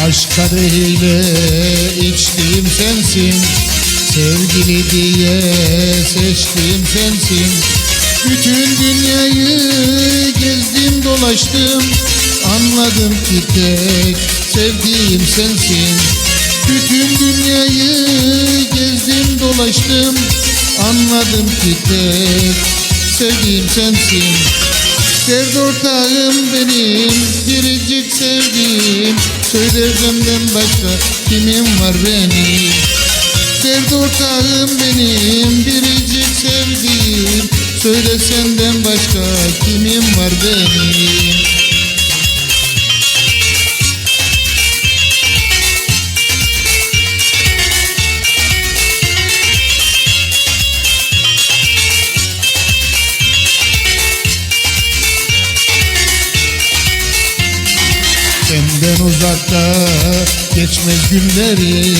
Kadehiyle içtiğim sensin. Sevgili diye seçtiğim sensin. Bütün dünyayı gezdim dolaştım. Anladım ki tek sevdiğim sensin. Bütün dünyayı gezdim dolaştım. Anladım ki tek sevdiğim sensin. Dert ortağım benim biricik sevdiğim Söyle benden başka kimim var benim? Dert ortağım benim biricik sevdiğim. Söyle senden başka kimim var benim Senden uzakta geçmez günlerim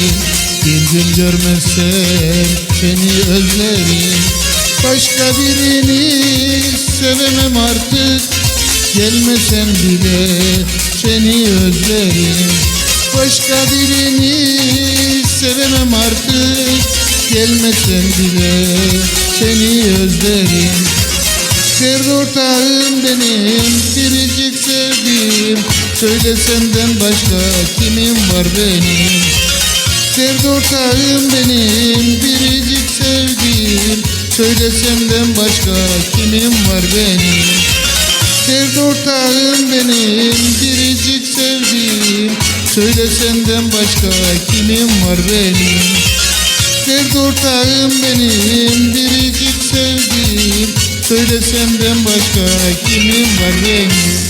Bir gün görmezsem seni özlerim. Başka birini sevemem artık Gelmesen bile seni özlerim. Başka birini sevemem artık Gelmesen bile seni özlerim. Dert ortağım benim biricik sevdiğim Söyle senden başka kimim var benim? Dert ortağım benim biricik sevdiğim Söyle senden başka kimim var benim? Dert ortağım benim biricik sevdiğim Söyle senden başka kimim var benim? Dert ortağım benim biricik sevdiğim Söyle senden başka kimim var benim